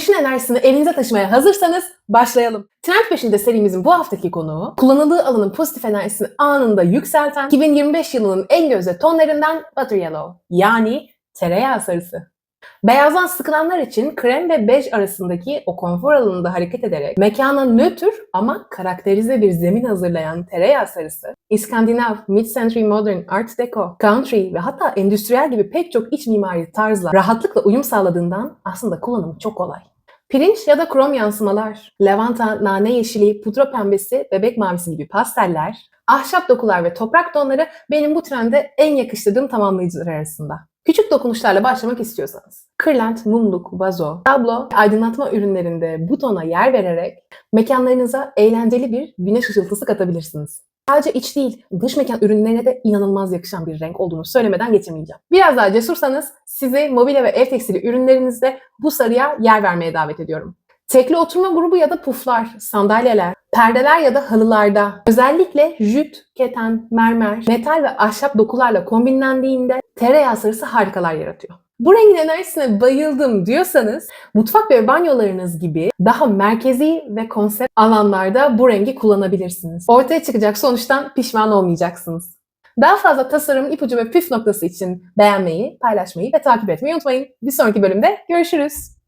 Güneşin enerjisini elinize taşımaya hazırsanız başlayalım. Trend peşinde serimizin bu haftaki konuğu kullanıldığı alanın pozitif enerjisini anında yükselten 2025 yılının en gözde tonlarından Butter Yellow yani tereyağı sarısı. Beyazdan sıkılanlar için krem ve bej arasındaki o konfor alanında hareket ederek mekana nötr ama karakterize bir zemin hazırlayan tereyağı sarısı, İskandinav, mid-century modern, art deco, country ve hatta endüstriyel gibi pek çok iç mimari tarzla rahatlıkla uyum sağladığından aslında kullanımı çok kolay. Pirinç ya da krom yansımalar, lavanta, nane yeşili, pudra pembesi, bebek mavisi gibi pasteller, ahşap dokular ve toprak tonları benim bu trende en yakıştırdığım tamamlayıcılar arasında. Küçük dokunuşlarla başlamak istiyorsanız, kırlent, mumluk, vazo, tablo, aydınlatma ürünlerinde bu tona yer vererek mekanlarınıza eğlenceli bir güneş ışıltısı katabilirsiniz. Sadece iç değil, dış mekan ürünlerine de inanılmaz yakışan bir renk olduğunu söylemeden geçemeyeceğim. Biraz daha cesursanız sizi mobilya ve ev tekstili ürünlerinizde bu sarıya yer vermeye davet ediyorum. Tekli oturma grubu ya da puflar, sandalyeler, perdeler ya da halılarda özellikle jüt, keten, mermer, metal ve ahşap dokularla kombinlendiğinde tereyağı sarısı harikalar yaratıyor. Bu rengin enerjisine bayıldım diyorsanız mutfak ve banyolarınız gibi daha merkezi ve konsept alanlarda bu rengi kullanabilirsiniz. Ortaya çıkacak sonuçtan pişman olmayacaksınız. Daha fazla tasarım, ipucu ve püf noktası için beğenmeyi, paylaşmayı ve takip etmeyi unutmayın. Bir sonraki bölümde görüşürüz.